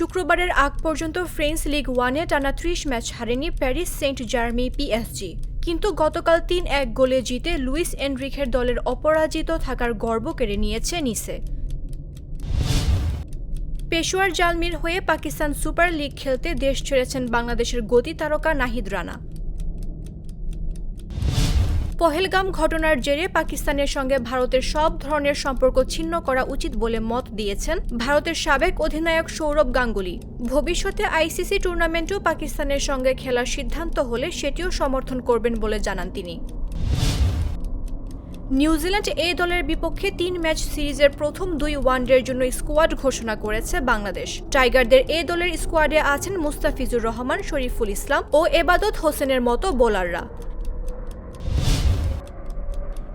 শুক্রবারের আগ পর্যন্ত ফ্রেঞ্চ লিগ ওয়ানে টানা ত্রিশ ম্যাচ হারেনি প্যারিস সেন্ট জার্মি পিএসজি। কিন্তু গতকাল তিন এক গোলে জিতে লুইস এনরিখের দলের অপরাজিত থাকার গর্ব কেড়ে নিয়েছে নিসে। পেশোয়ার জালমির হয়ে পাকিস্তান সুপার লিগ খেলতে দেশ ছেড়েছেন বাংলাদেশের গতি তারকা নাহিদ রানা। পহেলগাম ঘটনার জেরে পাকিস্তানের সঙ্গে ভারতের সব ধরনের সম্পর্ক ছিন্ন করা উচিত বলে মত দিয়েছেন ভারতের সাবেক অধিনায়ক সৌরভ গাঙ্গুলি। ভবিষ্যতে আইসিসি টুর্নামেন্টেও পাকিস্তানের সঙ্গে খেলার সিদ্ধান্ত হলে সেটিও সমর্থন করবেন বলে জানান তিনি। নিউজিল্যান্ড এ দলের বিপক্ষে তিন ম্যাচ সিরিজের প্রথম দুই ওয়ানডের জন্য স্কোয়াড ঘোষণা করেছে বাংলাদেশ। টাইগারদের এ দলের স্কোয়াডে আছেন মুস্তাফিজুর রহমান, শরীফুল ইসলাম ও এবাদত হোসেনের মতো বোলাররা।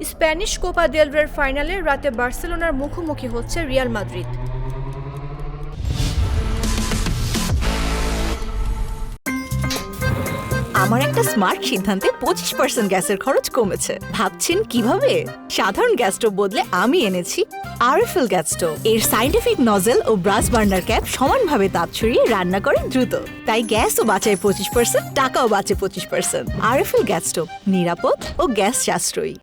স্প্যানিশ কোপা দেল রের ফাইনালে রাতে বার্সেলোনার মুখোমুখি হচ্ছে রিয়াল মাদ্রিদ। আমার একটা স্মার্ট সিদ্ধান্তে পঁচিশ পার্সেন্ট গ্যাসের খরচ কমেছে। ভাবছেন কীভাবে? সাধারণ গ্যাস স্টোভ বদলে আমি এনেছি আরএফএল গ্যাস স্টোভ। এর সাইন্টিফিক নজেল ও ব্রাস বার্নার ক্যাপ সমানভাবে তাপ ছড়িয়ে রান্না করে দ্রুত। তাই গ্যাসও বাঁচায় পঁচিশ পার্সেন্ট টাকাও বাঁচে পঁচিশ পার্সেন্ট আরএফএল গ্যাস স্টোভ নিরাপদ ও গ্যাস সাশ্রয়ী।